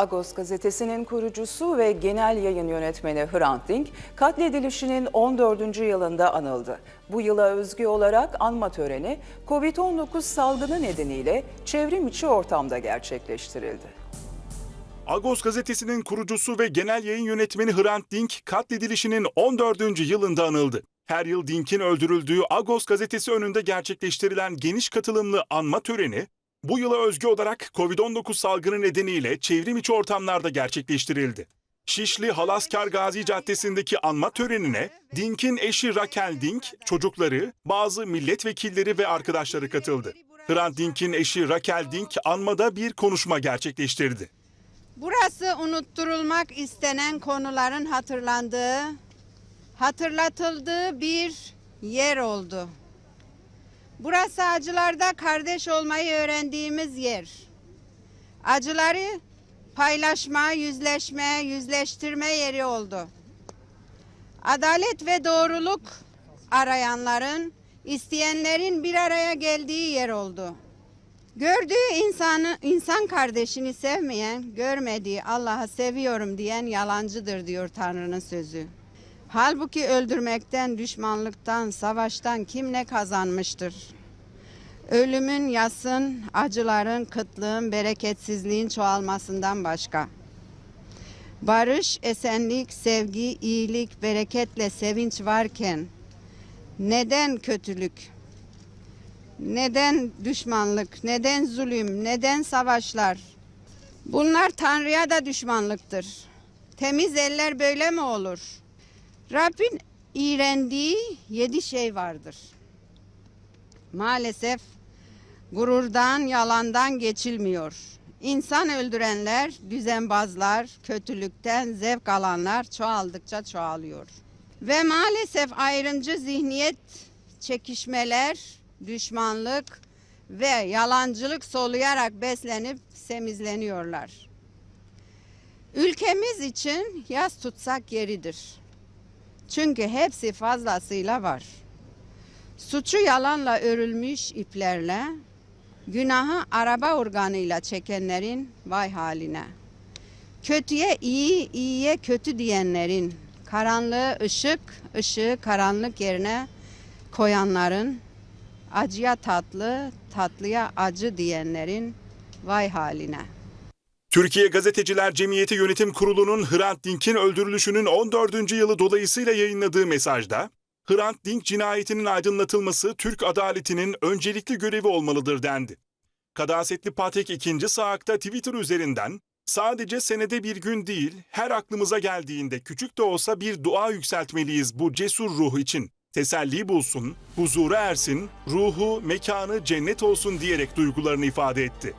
Agos gazetesinin kurucusu ve genel yayın yönetmeni Hrant Dink, katledilişinin 14. yılında anıldı. Bu yıla özgü olarak anma töreni COVID-19 salgını nedeniyle çevrim içi ortamda gerçekleştirildi. Agos gazetesinin kurucusu ve genel yayın yönetmeni Hrant Dink katledilişinin 14. yılında anıldı. Her yıl Dink'in öldürüldüğü Agos gazetesi önünde gerçekleştirilen geniş katılımlı anma töreni, bu yıla özgü olarak COVID-19 salgını nedeniyle çevrim içi ortamlarda gerçekleştirildi. Şişli Halaskar Gazi Caddesi'ndeki anma törenine Dink'in eşi Raquel Dink, çocukları, bazı milletvekilleri ve arkadaşları katıldı. Hrant Dink'in eşi Raquel Dink anmada bir konuşma gerçekleştirdi. Burası unutturulmak istenen konuların hatırlandığı, hatırlatıldığı bir yer oldu. Burası acılarda kardeş olmayı öğrendiğimiz yer. Acıları paylaşma, yüzleşme, yüzleştirme yeri oldu. Adalet ve doğruluk arayanların, isteyenlerin bir araya geldiği yer oldu. Gördüğü insanı, insan kardeşini sevmeyen, görmediği Allah'ı seviyorum diyen yalancıdır diyor Tanrı'nın sözü. Halbuki öldürmekten, düşmanlıktan, savaştan kim ne kazanmıştır? Ölümün, yasın, acıların, kıtlığın, bereketsizliğin çoğalmasından başka. Barış, esenlik, sevgi, iyilik, bereketle sevinç varken neden kötülük, neden düşmanlık, neden zulüm, neden savaşlar? Bunlar Tanrı'ya da düşmanlıktır. Temiz eller böyle mi olur? Rabbin iğrendiği yedi şey vardır. Maalesef gururdan, yalandan geçilmiyor. İnsan öldürenler, düzenbazlar, kötülükten zevk alanlar çoğaldıkça çoğalıyor. Ve maalesef ayrımcı zihniyet, çekişmeler, düşmanlık ve yalancılık soluyarak beslenip semizleniyorlar. Ülkemiz için yaz tutsak yeridir. Çünkü hepsi fazlasıyla var. Suçu yalanla örülmüş iplerle, günahı araba organıyla çekenlerin vay haline. Kötüye iyi, iyiye kötü diyenlerin, karanlığı ışık, ışığı karanlık yerine koyanların, acıya tatlı, tatlıya acı diyenlerin vay haline. Türkiye Gazeteciler Cemiyeti Yönetim Kurulu'nun Hrant Dink'in öldürülüşünün 14. yılı dolayısıyla yayınladığı mesajda, Hrant Dink cinayetinin aydınlatılması Türk adaletinin öncelikli görevi olmalıdır dendi. Kadasetli Patek II. Saak'ta Twitter üzerinden sadece senede bir gün değil, her aklımıza geldiğinde küçük de olsa bir dua yükseltmeliyiz bu cesur ruh için. Teselli bulsun, huzura ersin, ruhu, mekanı cennet olsun diyerek duygularını ifade etti.